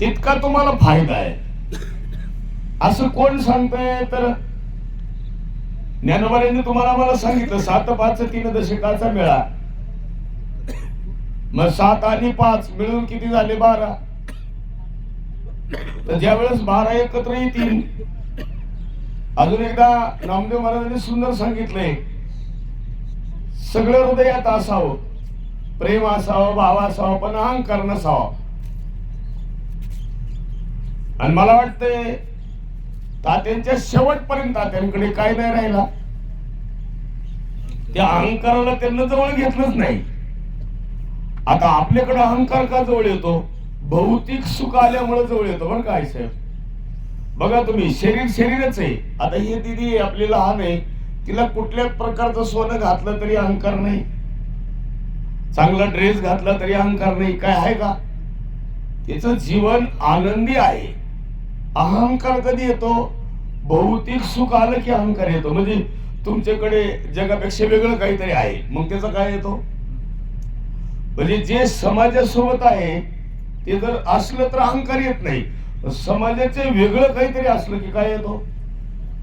तितका तुम्हाला फायदा आहे. असं कोण सांगतंय? तर ज्ञानोबाऱ्यांनी तुम्हाला मला सांगितलं सात पाच तीन दशकाचा मेळा. मग सात आणि पाच मिळून किती झाले? बारा. तर ज्या वेळेस बारा एकत्र येतील अजून एकदा नामदेव महाराजांनी सुंदर सांगितलंय सगळं हृदयात असावं प्रेम असावं भाव असावं पण अहंकार नसावा. आणि मला वाटतंय तात्यांच्या शेवटपर्यंत तात्यांकडे काय नाही राहिला. त्या अहंकाराला त्यांना जवळ घेतलंच नाही. आता आपल्याकडे अहंकार का जवळ येतो? भौतिक सुख आल्यामुळे जवळ येतो बरं काय साहेब? बघा तुम्ही शरीर शरीरच आहे. आता ही दिदी आपली लहान आहे. तिला कुठल्या प्रकारचं सोनं घातलं तरी अहंकार नाही. चांगला ड्रेस घातला तरी अहंकार नाही. काय आहे का? तिचं जीवन आनंदी आहे. अहंकार कधी येतो भौतिक सुख आलं की अहंकार येतो. म्हणजे तुमच्याकडे जगापेक्षा वेगळं काहीतरी आहे. मग त्याचा काय येतो? म्हणजे जे समाजासोबत आहे ते जर असलं तर अहंकार येत नाही. समाजाचे वेगळं काहीतरी असलं की काय येतो?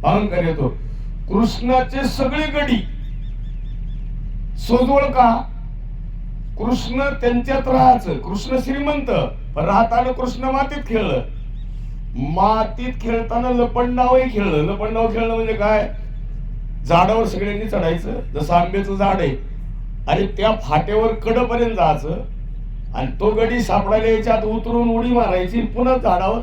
अहंकार येतो. कृष्णाचे सगळे गडी सोजवळ का? कृष्ण त्यांच्यात राहायचं. कृष्ण श्रीमंत पण राहताना कृष्ण मातीत खेळलं. मातीत खेळताना लपंडावही खेळलं लपंडाव खेळणं म्हणजे काय? झाडावर सगळ्यांनी चढायचं. जसं आंब्याचं झाड आहे. आणि त्या फाट्यावर कडपर्यंत जायचं. आणि तो गडी सापडायला याच्यात उतरून उडी मारायची पुन्हा झाडावर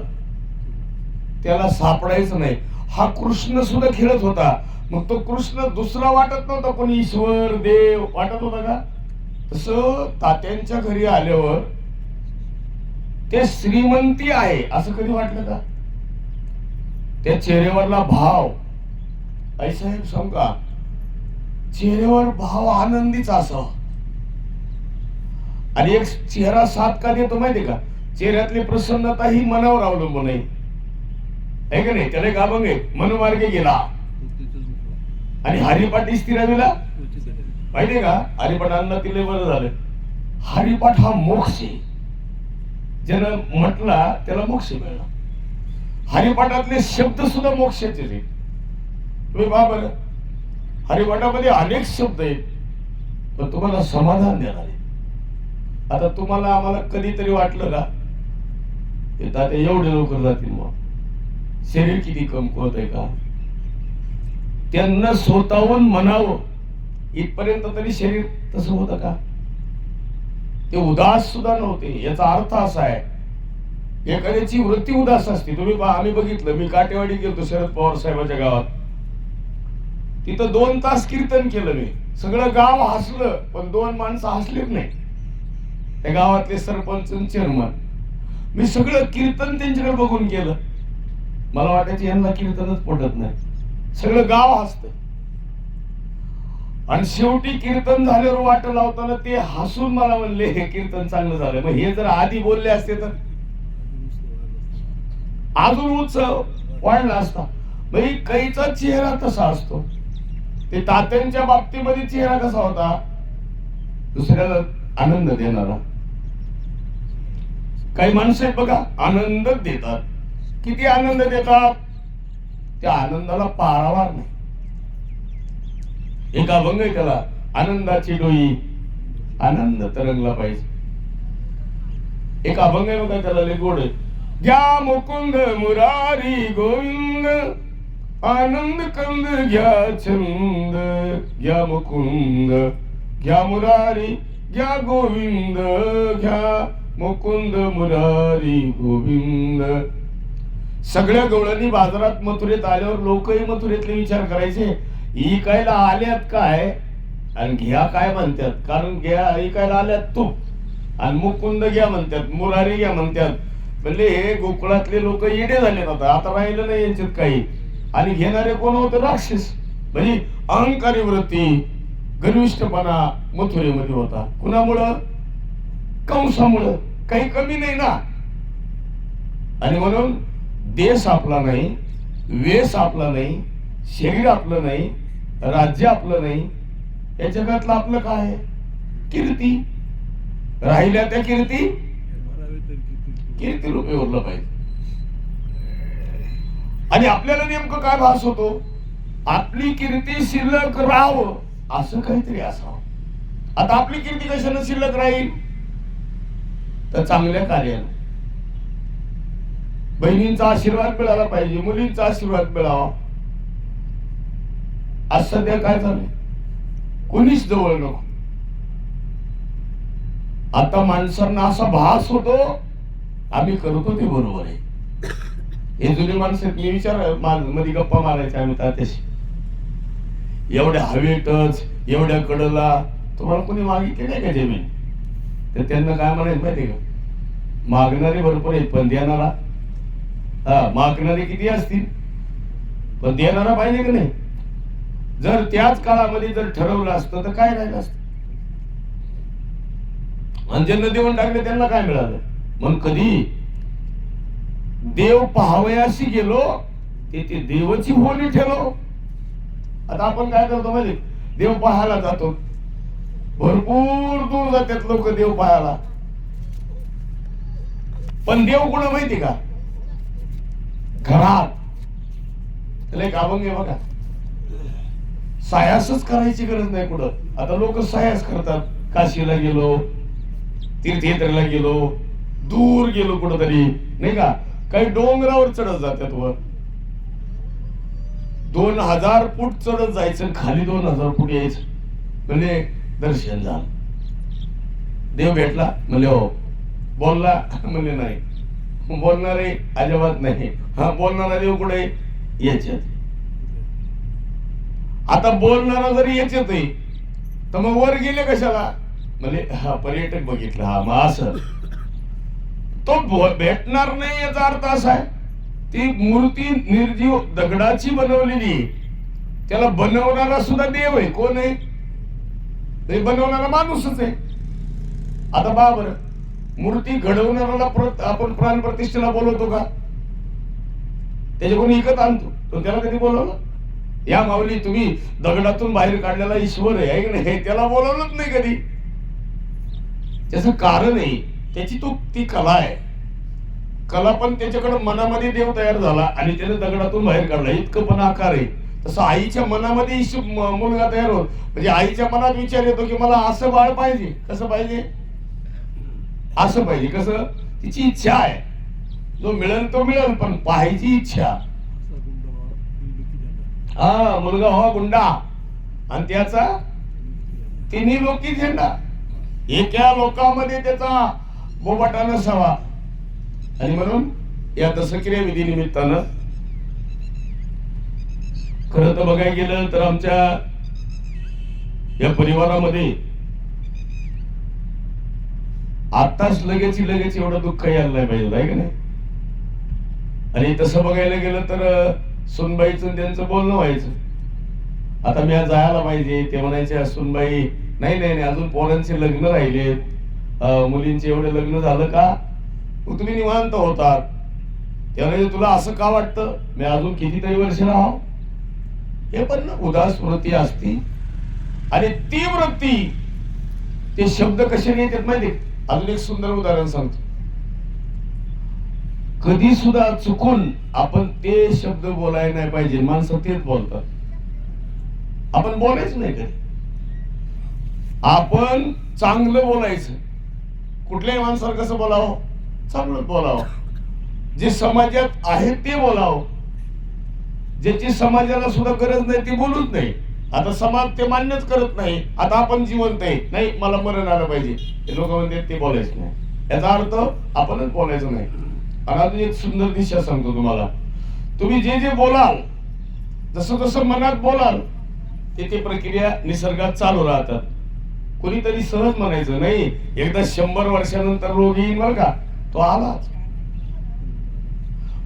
त्याला सापडायचं नाही. हा कृष्ण सुद्धा खेळत होता. मग तो कृष्ण दुसरा वाटत नव्हता. कोणी ईश्वर देव वाटत होता का? तसं तात्यांच्या घरी आल्यावर ते श्रीमंती आहे असं कधी वाटलं का? त्या चेहऱ्यावरला भाव. आई साहेब सांग चेहऱ्यावर भाव आनंदीच असा आणि एक चेहरा साथ का देतो माहितीये का? चेहऱ्यातली प्रसन्नता ही मनावर अवलंबून आहे. है का नाही? त्याला एक अभंग आहे मनमार्गे गेला. आणि हरिपाठ स्थिरावीला माहितीये का? हरिपाठ अन्न तिले बरं झालं. हरिपाठ हा मोक्ष आहे. ज्यानं म्हटला त्याला मोक्ष मिळला. हरिपाठातले शब्द सुद्धा मोक्षाचे आहेत. तुम्ही बरं. हरिपाठामध्ये अनेक शब्द आहेत पण तुम्हाला समाधान देणार आता तुम्हाला आम्हाला कधीतरी वाटलं का? ते ताते एवढे लवकर जातील मग. शरीर किती कमकुवत आहे का? त्यांना स्वतःहून म्हणावं इथपर्यंत तरी शरीर तसं होतं का? ते उदास सुद्धा नव्हते. याचा अर्थ असा आहे एखाद्याची वृत्ती उदास असते. तुम्ही आम्ही बघितलं मी काटेवाडी गेलो शरद पवार साहेबाच्या गावात. तिथं दोन तास कीर्तन केलं मी. सगळं गाव हसलं पण दोन माणसं हसलीच नाही. त्या गावातले सरपंच चेअरमन मी सगळं कीर्तन त्यांच्याकडे बघून केलं. मला वाटायचं यांना कीर्तनच पटत नाही. सगळं गाव हसतं आणि शेवटी कीर्तन झाल्यावर वाट लावताना ते हसून मला म्हणले हे कीर्तन चांगलं झालं मग हे जर आधी बोलले असते तर? अजून उत्सव वाढला असता. म्हणजे कैचा चेहरा तसा असतो. ते तात्यांच्या बाबतीमध्ये चेहरा कसा होता? दुसऱ्याला आनंद देणारा. काही माणसं आहेत बघा आनंद देतात. किती आनंद देतात? त्या आनंदाला पारावार नाही. एक अभंग आहे त्याला आनंदाची डोई आनंद तरंगला पाहिजे. एक अभंग आहे बघा त्याला गोड घ्या मुकुंद मुरारी गोविंद आनंद कंद घ्या छंद घ्या मुकुंद घ्या मुरारी घ्या गोविंद घ्या मुकुंद मुरारी गोविंद. सगळ्या गवळणी बाजारात मथुरेत आल्यावर लोकही मथुरेतले विचार करायचे. इकायला आल्यात काय? आणि घ्या काय म्हणतात कारण घ्या इकायला आल्यात तूप आणि मुकुंद घ्या म्हणतात मुरारी घ्या म्हणतात म्हणजे हे गोकुळातले लोक येडे झाले आता आता राहिलं नाही यांच्यात काही. आणि घेणारे कोण होते? राक्षस. म्हणजे अहंकारी वृत्ती गर्विष्ठपणा मथुरेमध्ये होता. कुणामुळं? कंसामुळं. काही कमी नाही ना. आणि म्हणून देश आपला नाही वेश आपला नाही शरीर आपलं नाही राज्य आपलं नाही या जगातलं आपलं काय आहे? कीर्ती. राहिल्या त्या कीर्ती. कीर्ती रुपये उरलं पाहिजे. आणि आपल्याला नेमकं काय भास होतो? आपली कीर्ती शिल्लक राहावं असं काहीतरी असावं. आता आपली कीर्ती कशानं शिल्लक राहील? तर चांगल्या कार्यानं. बहिणींचा आशीर्वाद मिळाला पाहिजे मुलींचा आशीर्वाद मिळावा. आज सध्या काय चाललंय कोणीच जवळ नको. आता माणसांना असा भास होतो आम्ही करतो ते बरोबर आहे. हे जुने माणसं मी विचारमध्ये गप्पा मारायचे आम्ही त्याच्याशी एवढ्या हवेतच एवढ्या कडला तुम्हाला कोणी मागितले नाही का जमीन? तर त्यांना काय म्हणायचं माहिती का? मागणारे भरपूर आहेत पण देणारा हा मागणारे किती असतील? पण देणारा पाहिजे की नाही? जर त्याच काळामध्ये जर ठरवलं असतं तर काय राहिलं असतं? आणि ज्यांना देऊन टाकले त्यांना काय मिळालं? मग कधी देव पाहावयाशी गेलो ते ते देवाची होली ठेवलो आता आपण काय करतो माहिती देव पाहायला जातो. भरपूर दूर जातात लोक देव पाहायला. पण देव कुणा माहिती का? घरात. त्याला एक अभंग आहे बघा. सायासच करायची गरज नाही कुठं. आता लोक सायास करतात. काशीला गेलो तीर्थयात्रेला गेलो दूर गेलो कुठंतरी. नाही का? काही डोंगरावर चढत जातात वर. दोन हजार फूट चढत जायचं खाली दोन हजार फूट यायचं. म्हणजे दर्शन झालं. देव भेटला? म्हणले हो. बोलला? म्हणले नाही. बोलणारे अजिबात नाही. हा बोलणारा देव कुठे? याच्यात. आता बोलणारा जरी येत आहे तर मग वर गेले कशाला? म्हणजे हा पर्यटक बघितला हा मग असं. तो भेटणार नाही याचा अर्थ असा आहे ती मूर्ती निर्जीव दगडाची बनवलेली आहे. त्याला बनवणारा सुद्धा देव आहे कोण आहे? ते बनवणारा माणूसच आहे. आता पहा बर मूर्ती घडवणाऱ्याला प्र- आपण प्राण प्रतिष्ठेला बोलवतो का? त्याच्या कोणी विकत आणतो? तो त्याला कधी बोलवलं? या माऊली तुम्ही दगडातून बाहेर काढलेला ईश्वर आहे की नाही? त्याला बोलवलंच नाही कधी. त्याचं कारण आहे त्याची तो ती कला आहे. कला पण त्याच्याकडे मनामध्ये देव तयार झाला आणि त्याने दगडातून बाहेर काढला. इतकं पण आकार आहे. तसं आईच्या मनामध्ये मुलगा तयार होत. म्हणजे आईच्या मनात विचार येतो की मला असं बाळ पाहिजे. कसं पाहिजे? असं पाहिजे. कसं? तिची इच्छा आहे. जो मिळेल तो मिळेल पण पाहायची इच्छा हा मुलगा हो गुंडा. आणि त्याचा तिन्ही लोकी झेंडा. एका लोकामध्ये त्याचा बोबाटा नसावा आणि म्हणून या दसक्रिया विधी निमित्तानं खर तर बघायला गेलं तर आमच्या या परिवारामध्ये आताच लगेच लगेच एवढं दुःख यायला नाही पाहिजे आहे का नाही? आणि तसं बघायला गेलं तर सुनबाईचं त्यांचं बोलणं व्हायचं. आता मी आज जायला पाहिजे ते म्हणायचे सुनबाई नाही नाही नाही अजून पोरांचे लग्न राहिले. मुलींचे एवढे लग्न झालं का? तुम्ही निवांत होतात. त्यामुळे तुला असं का वाटतं? मी अजून कितीतरी वर्ष राहाव? हे पण ना उदास वृत्ती असती. आणि ती वृत्ती ते शब्द कसे नेतात माहिती अजून एक सुंदर उदाहरण सांगतो. कधी सुद्धा चुकून आपण ते शब्द बोलायला नाही पाहिजे. माणसं तेच बोलतात. आपण बोलायच नाही कधी. आपण चांगलं बोलायचं. कुठल्याही माणसाला कसं बोलावं? चांगलं बोलावं. जे समाजात आहे ते बोलावं. ज्याची समाजाला सुद्धा गरज नाही ते बोलूच नाही. आता समाज ते मान्यच करत नाही. आता आपण जिवंत आहे. नाही मला मरण आलं पाहिजे. हे लोक म्हणतात ते बोलायचं नाही. याचा अर्थ आपणच बोलायचं नाही. आणि अजून एक सुंदर दिशा सांगतो तुम्हाला. तुम्ही जे जे बोलाल जसं जसं मनात बोलाल ते ते प्रक्रिया निसर्गात चालू राहतात. कोणीतरी सहज म्हणायचं नाही एकदा शंभर वर्षानंतर रोग येईल बरं का तो आलाच.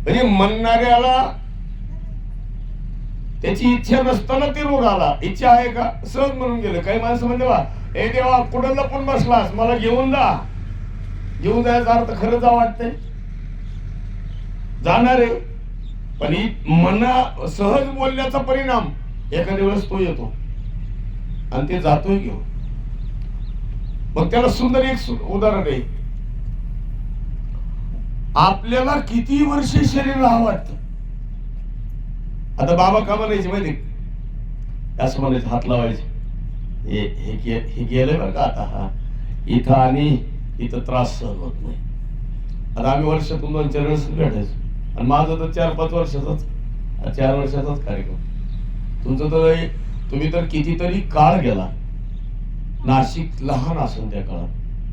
म्हणजे म्हणणाऱ्याला त्याची इच्छा नसताना ते रोग आला. इच्छा आहे का? सहज म्हणून गेलं. काही माणसं म्हणते बा ए देवा कुठं लपून बसलास? मला घेऊन जा. घेऊन जायचा अर्थ खरंच वाटतंय. जाणार आहे. पण मना सहज बोलण्याचा परिणाम एखाद्या वेळेस तो येतो. आणि ते जातोय घेऊन. मग त्याला सुंदर एक सु- उदाहरण आहे. आपल्याला किती वर्षे शरीर राहावं वाटतं? आता बाबा का म्हणायचे माहिती असं म्हणायचं हात लावायचे. हे हे गे- हे गेलंय बरं का आता हा. इथं आणि इथं त्रास सहन होत नाही. आता आम्ही वर्षातून दोन चार वेळेस भेटायचो आणि माझं तर चार पाच वर्षाचाच चार वर्षाचाच कार्यक्रम. तुमचं तर तुम्ही तर कितीतरी काळ गेला. नाशिक लहान असेल त्या काळात.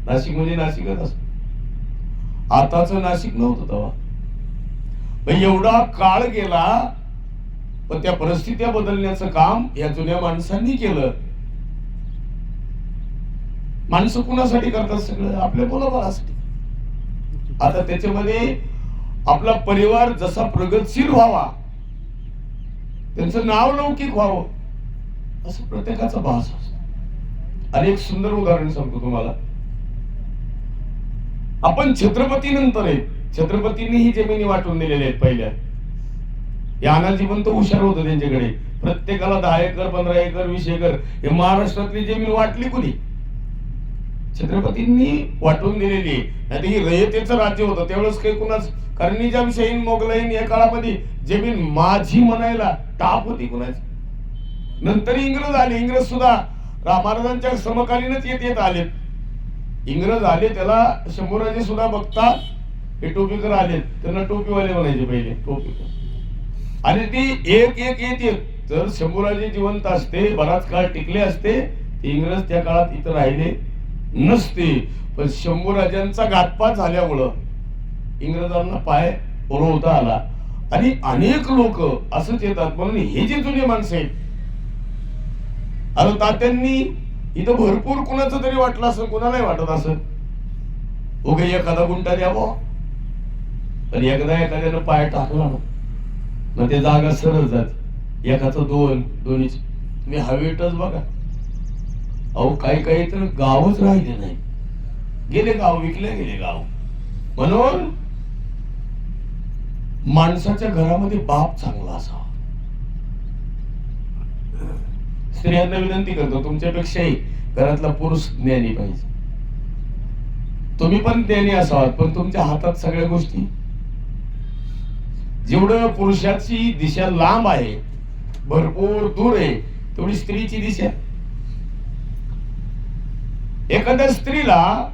नाशिक म्हणजे नाशिकच असत आताच नाशिक नव्हतं तेव्हा. एवढा काळ गेला पण त्या परिस्थित्या बदलण्याचं काम या जुन्या माणसांनी केलं. माणसं कुणासाठी करतात सगळं? आपल्या मुलाबाळासाठी. आता त्याच्यामध्ये आपला परिवार जसा प्रगतशील व्हावा त्यांचं नाव लौकिक व्हावं असं प्रत्येकाचा भास असतो. आणि एक सुंदर उदाहरण सांगतो तुम्हाला. आपण छत्रपती नंतर आहे छत्रपतींनी ही जमिनी वाटून दिलेल्या आहेत पहिल्या. या अनाजी पण तो हुशार होतो त्यांच्याकडे. प्रत्येकाला दहा एकर पंधरा एकर वीस एकर हे महाराष्ट्रातली जमीन वाटली कुणी? छत्रपतींनी वाटून दिलेली आहे. नाही ही रयतेचं राज्य होतं. त्यावेळेस काही कुणाच कारण निजामशाहीन मोगलाईन या काळामध्ये जमीन माझी म्हणायला टाप होती कुणाची? नंतर इंग्रज आले. इंग्रज सुद्धा रा- महाराजांच्या समकालीनच येत येत आलेत. इंग्रज आले त्याला शंभूराजे सुद्धा बघतात हे टोपीकर आले. त्यांना टोपीवाले म्हणायचे पहिले टोपी आणि ती एक एक येत येत. जर शंभूराजे जिवंत असते बराच काळ टिकले असते ते इंग्रज त्या काळात इथं राहिले. नसते. पण शंभूराजांचा घातपात झाल्यामुळं इंग्रजांना पाय पुरवता आला. आणि अनेक लोक असंच येतात. म्हणून हे जे जुने माणसं आहेत आता तात्यांनी इथं भरपूर कुणाचं तरी वाटलं असं कुणालाही वाटत असं? उगे एखादा गुंटा द्यावं. पण एकदा एखाद्यानं पाय टाकला ना मग ते जागा सरळ जात. एकाचं दोन दोन्हीच. मी हवेटच बघा. अहो काही काही तर गावच राहिले नाही. गेले गाव विकले गेले गाव. म्हणून माणसाच्या घरामध्ये बाप चांगला असावा. स्त्रियांना विनंती करतो तुमच्यापेक्षाही घरातला पुरुष ज्ञानी पाहिजे. तुम्ही पण ज्ञानी असावात पण तुमच्या हातात सगळ्या गोष्टी. जेवढं पुरुषाची दिशा लांब आहे भरपूर दूर आहे तेवढी स्त्रीची दिशा एखाद्या स्त्रीला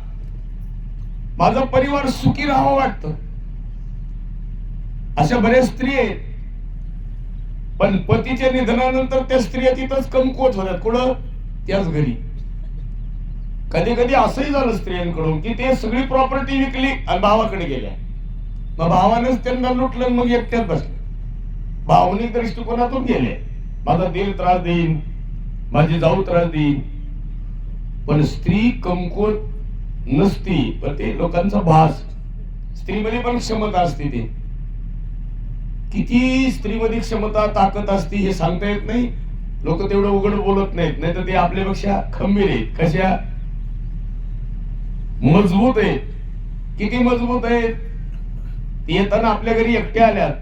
माझा परिवार सुखी राहावं वाटत. अशा बऱ्याच स्त्री आहेत. पण पतीच्या निधनानंतर त्या स्त्रिया तिथंच कमकुवत होतात. कुठं त्याच घरी. कधी कधी असंही झालं स्त्रियांकडून की ते सगळी प्रॉपर्टी विकली आणि भावाकडे गेल्या. मग भावानेच त्यांना लुटलं मग एकट्यात बसले. भावनिक दृष्टिकोनातून गेले. माझा दिल त्रास देईन. माझी जाऊ त्रास देईन. पण स्त्री कमकुवत नसती पण ते लोकांचा भास. स्त्रीमध्ये पण क्षमता असते ते. किती स्त्रीमध्ये क्षमता ताकद असते हे सांगता येत नाही. लोक तेवढं उघड बोलत नाहीत नाही तर ते आपल्यापेक्षा खंबीर आहेत. कशा? मजबूत आहेत. किती मजबूत आहेत? ते येताना आपल्या घरी एकट्या आल्यात.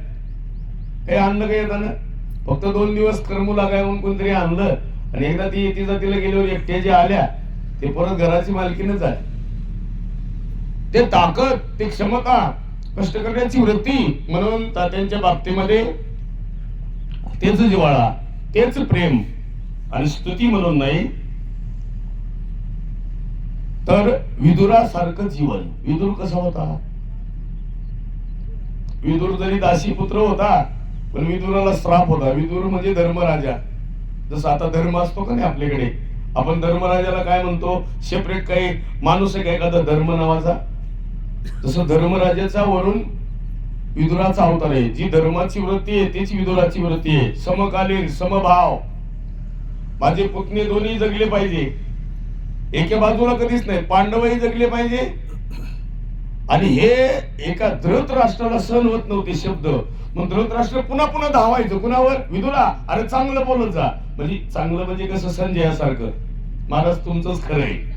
काही आणलं काही येताना? फक्त दोन दिवस करमू लागाय म्हणून कोणतरी आणलं. आणि एकदा ती येती जातीला गेल्यावर एकट्या ज्या आल्या ते परत घराची मालकीनच आहे ते ताकद ते क्षमता कष्ट करण्याची वृत्ती म्हणून तात्यांच्या बाबतीमध्ये तेच जिवाळा तेच प्रेम आणि स्तुती म्हणून नाही तर विदुरासारखं जीवन. विदुर कसा होता? विदुर जरी दासी पुत्र होता पण विदुराला श्राप होता. विदुर म्हणजे धर्मराजा. जसं आता धर्म असतो का नाही आपल्याकडे? आपण धर्मराजाला काय म्हणतो? सेपरेट काही माणूस आहे का एखादा धर्म नावाचा? तसं धर्मराजाचा वरून विदुराचा अवतार आहे. जी धर्माची वृत्ती आहे तीच विदुराची वृत्ती आहे. समकालीन समभाव. माझे पुतणे दोन्ही जगले पाहिजे. एका बाजूला कधीच नाही. पांडवही जगले पाहिजे आणि हे एका धृतराष्ट्राला सहन होत नव्हते शब्द. मग धृतराष्ट्र पुन्हा पुन्हा धावायचं. कुणावर? विदुरा अरे चांगलं बोलत जा. म्हणजे चांगलं म्हणजे कसं? संजयासारखं. महाराज तुमचंच खरं आहे.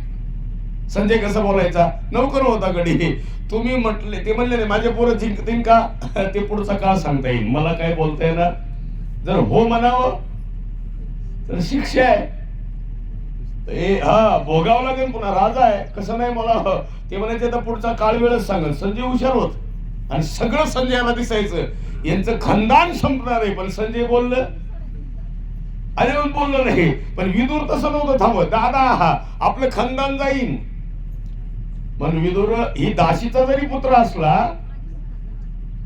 संजय कसा बोलायचा? नौकर होता कधी तुम्ही म्हटले ते म्हणले नाही माझे पोरं जिंकतील का? ते पुढचा काळ सांगता येईल? मला काय बोलता येणार? जर हो म्हणावं तर शिक्षा आहे. ए हा भोगावं लागेल पुन्हा. राजा आहे. कसं नाही मला? ते म्हणायचे तर पुढचा काळ वेळच सांगत संजय हुशार होत. आणि सगळं संजयाला दिसायचं. यांचं खानदान संपणार आहे. पण संजय बोललं अरे बोललं नाही. पण विदूर तसं नव्हतं. थांबत दादा हा आपलं खानदान जाईन. पण विदुर ही दाशीचा जरी पुत्र असला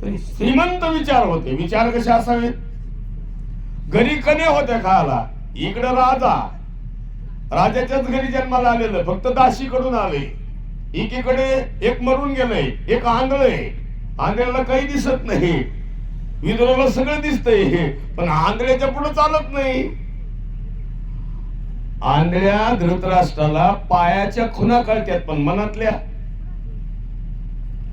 तरी श्रीमंत विचार होते. विचार कसे असावेत? घरी कने होत्या खायला इकडं राजा राजाच्याच घरी जन्माला आलेलं फक्त दाशीकडून आले. एकीकडे एक मरून गेलंय एक आंधळय आंधळ्याला काही दिसत नाही. विदुराला सगळं दिसतंय पण आंधळ्याच्या पुढे चालत नाही. आंधळ्या धृतराष्ट्राला पायाच्या खुना कळत्यात पण मनातल्या.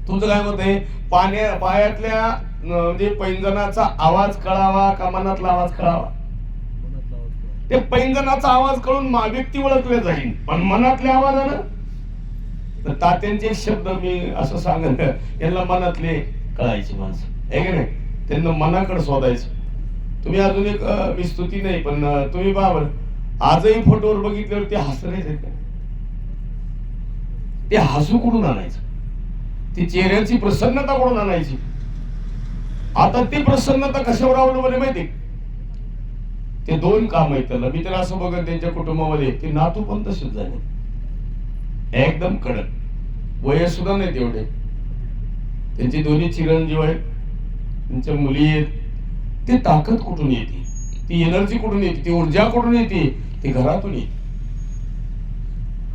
तुझं काय मत आहे? पाण्या पायातल्या म्हणजे पैंजनाचा आवाज कळावा का मनातला आवाज कळावा? ते पैंजनाचा आवाज कळून मा- व्यक्ती ओळखले जाईल पण मनातल्या आवाजानं? तर तात्यांचे शब्द मी असं सांगत यांना मनातले कळायचे माणसं. आहे की नाही? त्यांना मनाकडे शोधायचं. तुम्ही अजून एक मी स्तुती नाही पण तुम्ही बाबर आजही फोटोवर बघितल्यावर ते हसरायचे ते हसू कुठून आणायचं? ती चेहऱ्याची प्रसन्नता कुठून आणायची? आता ती प्रसन्नता कशावर अवलंबून माहिती ते दोन काम आहेत त्याला मी तर असं बघत त्यांच्या कुटुंबामध्ये ते नातू पण तसेच झाले. एकदम कडक. वय सुद्धा नाही तेवढे त्यांचे दोन्ही चिरंजीव आहेत त्यांच्या मुली आहेत. ते ताकद कुठून येते? ती एनर्जी कुठून येते? ती ऊर्जा कुठून येते? ती घरातून येते.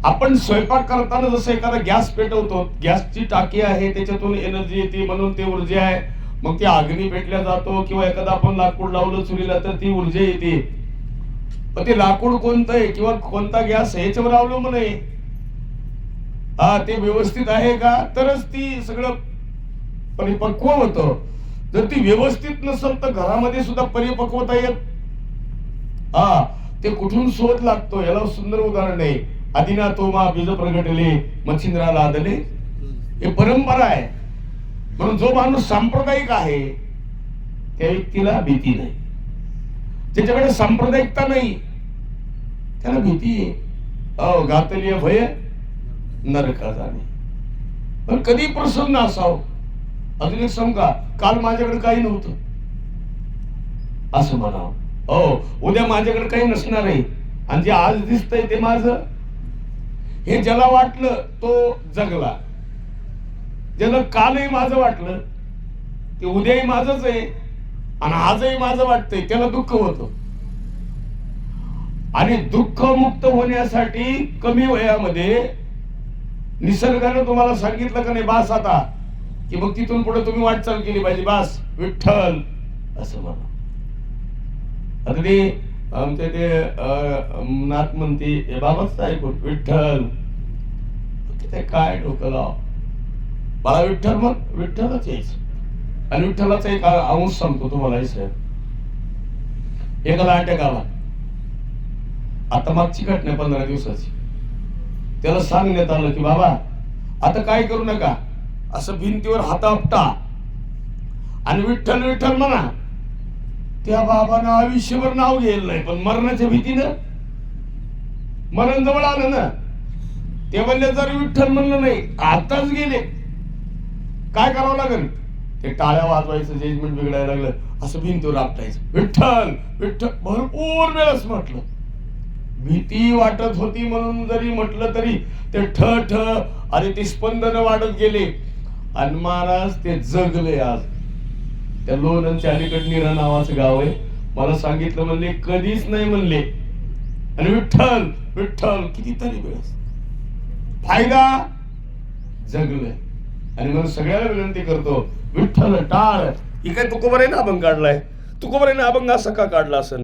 आपण स्वयंपाक करताना जसं एखादा गॅस पेटवतो गॅसची टाकी आहे त्याच्यातून एनर्जी येते म्हणून ते ऊर्जा आहे. मग ती अग्नी पेटल्या जातो किंवा एखादा आपण लाकूड लावलं चुलीला तर ती ऊर्जा येते. पण ते लाकूड कोणतं आहे किंवा कोणता गॅस ह्याच्यावर याच्यावर अवलंबून आहे. हा ते व्यवस्थित आहे का? तरच ती सगळं परिपक्व होतं. जर ती व्यवस्थित नसेल तर घरामध्ये सुद्धा परिपक्वता येत. हा ते कुठून शोध लागतो? याला सुंदर उदाहरण आहे. आदिना तोमा बीज प्रगटले मच्छिंद्राला आदले. हे परंपरा आहे. म्हणून जो माणूस सांप्रदायिक आहे त्या व्यक्तीला भीती नाही. ज्याच्याकडे सांप्रदायिकता नाही त्याला भीती आहे. अहो घातलीय भय नरका जाणे. पण कधी प्रसन्न असावं? अजून एक सांगू काल माझ्याकडे काही नव्हतं. असं म्हणावं. हो उद्या माझ्याकडे काही नसणार आहे. आणि जे आज दिसतंय ते माझं. हे ज्याला वाटलं तो जगला. ज्याला कालही माझं वाटलं ते उद्याही माझंच आहे आणि आजही माझं वाटतंय त्याला दुःख होतं. आणि दुःख मुक्त होण्यासाठी कमी वयामध्ये निसर्गानं तुम्हाला सांगितलं का नाही बास आता की मग तिथून पुढे तुम्ही वाटचाल केली पाहिजे बास विठ्ठल असं म्हणा. अगदी आमचे ते नाथ म्हणते हे बाबाच ऐकून विठ्ठल काय डोकं लाव. मला विठ्ठल मग विठ्ठलच यायचं आणि विठ्ठलाचा एक अंश सांगतो तुम्हाला हे साहेब. एकाला अटॅक आला आता मागची घटना पंधरा दिवसाची. त्याला सांगण्यात आलं की बाबा आता काय करू नका? असं भिंतीवर हाता आपटा. आणि विठ्ठल विठ्ठल म्हणा त्या बाबानं आयुष्यभर नाव घेतलं नाही पण मरणाच्या भीतीनं मरण जवळ आलं ना. ते म्हणले जर विठ्ठल म्हणलं नाही आताच गेले. काय करावं लागेल? ते टाळ्या वाजवायचं जजमेंट बिघडायला लागलं. असं भिंतीवर आपटायचं विठ्ठल विठ्ठल भरपूर वेळच म्हटलं. भीती वाटत होती म्हणून जरी म्हटलं तरी ते ठ ठ आणि ते स्पंदन वाढत गेले. आणि महाराज ते जगले आज. त्या लोणंदच्या अलीकड निरा नावाचं गाव आहे. मला सांगितलं म्हणले कधीच नाही म्हणले. आणि विठ्ठल विठ्ठल कितीतरी वेळेस. फायदा? जगलंय आणि म्हणून सगळ्याला विनंती करतो विठ्ठल टाळ. ही काय तुकोबरे ना अभंग काढलाय? तुकोबरे ना अभंग असा का काढला असेल?